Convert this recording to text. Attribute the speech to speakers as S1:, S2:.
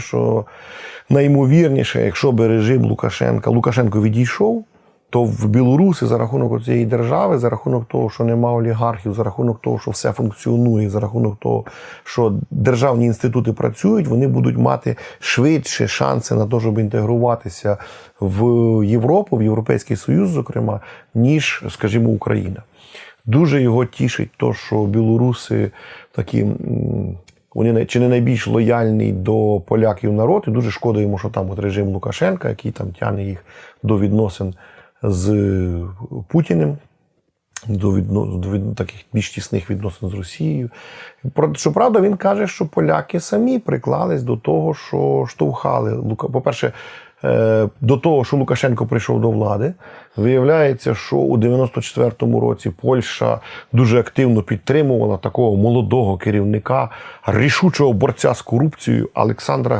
S1: що найімовірніше, якщо би режим Лукашенка Лукашенко відійшов, то в Білорусі за рахунок цієї держави, за рахунок того, що нема олігархів, за рахунок того, що все функціонує, за рахунок того, що державні інститути працюють, вони будуть мати швидше шанси на те, щоб інтегруватися в Європу, в Європейський Союз, зокрема, ніж, скажімо, Україна. Дуже його тішить то, що білоруси такі. Вони чи не найбільш лояльний до поляків народ, і дуже шкода йому, що там от режим Лукашенка, який там тягне їх до відносин з Путіним, до, відно, до від, таких більш тісних відносин з Росією. Щоправда, він каже, що поляки самі приклались до того, що штовхали Лука. По-перше, е, до того, що Лукашенко прийшов до влади, виявляється, що у 94-му році Польща дуже активно підтримувала такого молодого керівника, рішучого борця з корупцією Олександра